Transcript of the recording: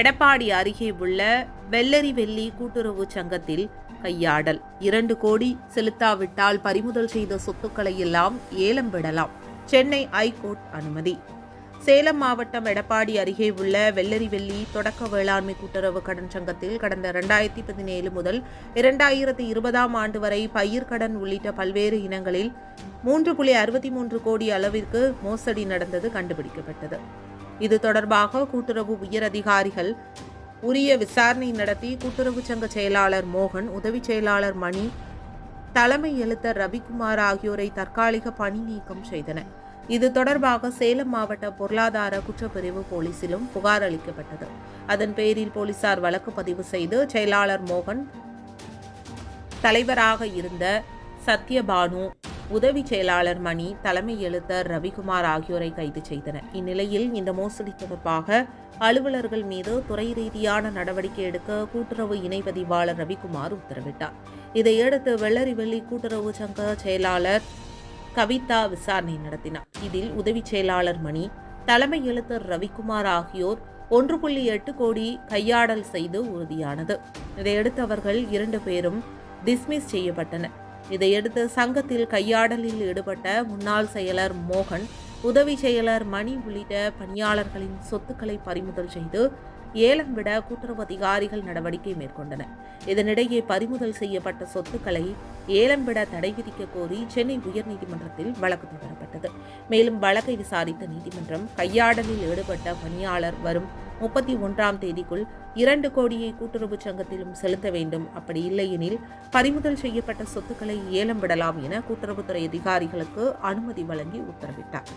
எடப்பாடி அருகே உள்ள வெள்ளரி வெள்ளி கூட்டுறவு சங்கத்தில் கையாடல். இரண்டு கோடி செலுத்தாவிட்டால் பறிமுதல் செய்த சொத்துக்களை எல்லாம் ஏலம் விடலாம். சென்னை ஐகோர்ட் அனுமதி. சேலம் மாவட்டம் எடப்பாடி அருகே உள்ள வெள்ளரிவெள்ளி தொடக்க வேளாண்மை கூட்டுறவு கடன் சங்கத்தில் கடந்த இரண்டாயிரத்தி பதினேழு முதல் இரண்டாயிரத்தி இருபதாம் ஆண்டு வரை பயிர்க்கடன் உள்ளிட்ட பல்வேறு இனங்களில் மூன்று புள்ளி அறுபத்தி மூன்று கோடி அளவிற்கு மோசடி நடந்தது கண்டுபிடிக்கப்பட்டது. இது தொடர்பாக கூட்டுறவு உயரதிகாரிகள் உரிய விசாரணை நடத்தி கூட்டுறவு சங்க செயலாளர் மோகன் உதவி செயலாளர் மணி தலைமை எழுத்தர் ரவிக்குமார் ஆகியோரை தற்காலிக பணி நீக்கம் செய்தனர் இது தொடர்பாக சேலம் மாவட்ட பொருளாதார குற்றப்பிரிவு போலீசிலும் புகார் அளிக்கப்பட்டது. அதன் பேரில் போலீசார் வழக்கு பதிவு செய்து செயலாளர் மோகன் தலைவராக இருந்த சத்யபானு உதவி செயலாளர் மணி தலைமை எழுத்தர் ரவிக்குமார் ஆகியோரை கைது செய்தனர். இந்நிலையில் இந்த மோசடி தொடர்பாக அலுவலர்கள் மீது துறை ரீதியான நடவடிக்கை எடுக்க கூட்டுறவு இணைப்பதிவாளர் ரவிக்குமார் உத்தரவிட்டார். இதையடுத்து வெள்ளரிவெள்ளி கூட்டுறவு சங்க செயலாளர் கவிதா விசாரணை நடத்தினார். இதில் உதவி செயலாளர் மணி தலைமை எழுத்தர் ரவிக்குமார் ஆகியோர் ஒன்று புள்ளி எட்டு கோடி கையாடல் செய்து உறுதியானது. இதையடுத்து அவர்கள் இரண்டு பேரும் டிஸ்மிஸ் செய்யப்பட்டனர். இதையடுத்து சங்கத்தில் கையாடலில் ஈடுபட்ட முன்னாள் செயலர் மோகன் உதவி செயலர் மணி உள்ளிட்ட பணியாளர்களின் சொத்துக்களை பறிமுதல் செய்து ஏலம் விட கூட்டுறவு அதிகாரிகள் நடவடிக்கை மேற்கொண்டனர். இதனிடையே பறிமுதல் செய்யப்பட்ட சொத்துக்களை ஏலம் விட தடை விதிக்க கோரி சென்னை உயர்நீதிமன்றத்தில் வழக்கு தொடரப்பட்டது. மேலும் வழக்கை விசாரித்த நீதிமன்றம் கையாடலில் ஈடுபட்ட பணியாளர் வரும் முப்பத்தி ஒன்றாம் தேதிக்குள் இரண்டு கோடியை கூட்டுறவு சங்கத்திலும் செலுத்த வேண்டும். அப்படி இல்லையெனில் பறிமுதல் செய்யப்பட்ட சொத்துக்களை ஏலம் விடலாம் என கூட்டுறவுத்துறை அதிகாரிகளுக்கு அனுமதி வழங்கி உத்தரவிட்டார்.